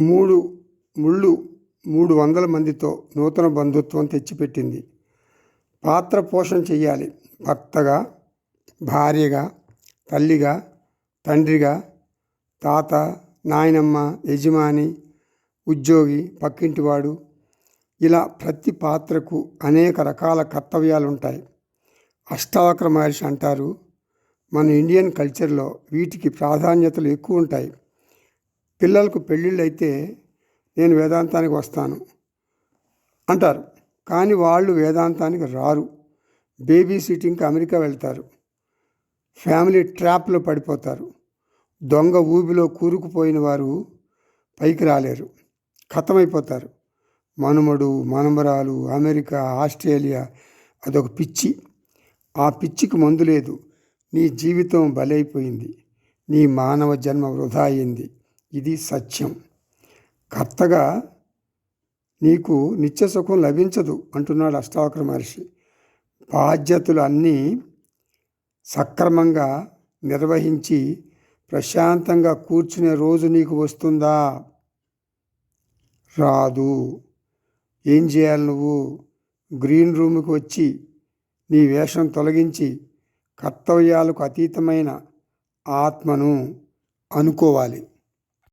మూడు ముళ్ళు మూడు వందల మందితో నూతన బంధుత్వం తెచ్చిపెట్టింది. పాత్ర పోషణ చెయ్యాలి. భర్తగా భార్యగా తల్లిగా తండ్రిగా తాత నాయనమ్మ యజమాని ఉద్యోగి పక్కింటివాడు. ఇలా ప్రతి పాత్రకు అనేక రకాల కర్తవ్యాలు ఉంటాయి అష్టావక్ర మహర్షి అంటారు మన ఇండియన్ కల్చర్లో వీటికి ప్రాధాన్యతలు ఎక్కువ ఉంటాయి పిల్లలకు పెళ్ళిళ్ళు అయితే నేను వేదాంతానికి వస్తాను అంటారు. కానీ వాళ్ళు వేదాంతానికి రారు. బేబీ సిట్టింగ్కి అమెరికా వెళ్తారు. ఫ్యామిలీ ట్రాప్లో పడిపోతారు. దొంగ ఊబిలో కూరుకుపోయిన వారు పైకి రాలేరు. ఖతమైపోతారు మనుమడు మనమరాలు అమెరికా ఆస్ట్రేలియా అదొక పిచ్చి. ఆ పిచ్చికి మందు లేదు. నీ జీవితం బలైపోయింది. నీ మానవ జన్మ వృధా అయింది. ఇది సత్యం. కర్తగా నీకు నిత్య సుఖం లభించదు అంటున్నాడు అష్టావక్ర మహర్షి. బాధ్యతలు అన్నీ సక్రమంగా నిర్వహించి ప్రశాంతంగా కూర్చునే రోజు నీకు వస్తుందా? రాదు. ఏం చేయాలి నువ్వు? గ్రీన్ రూమ్కి వచ్చి నీ వేషం తొలగించి కర్తవ్యాలకు అతీతమైన ఆత్మను అనుకోవాలి.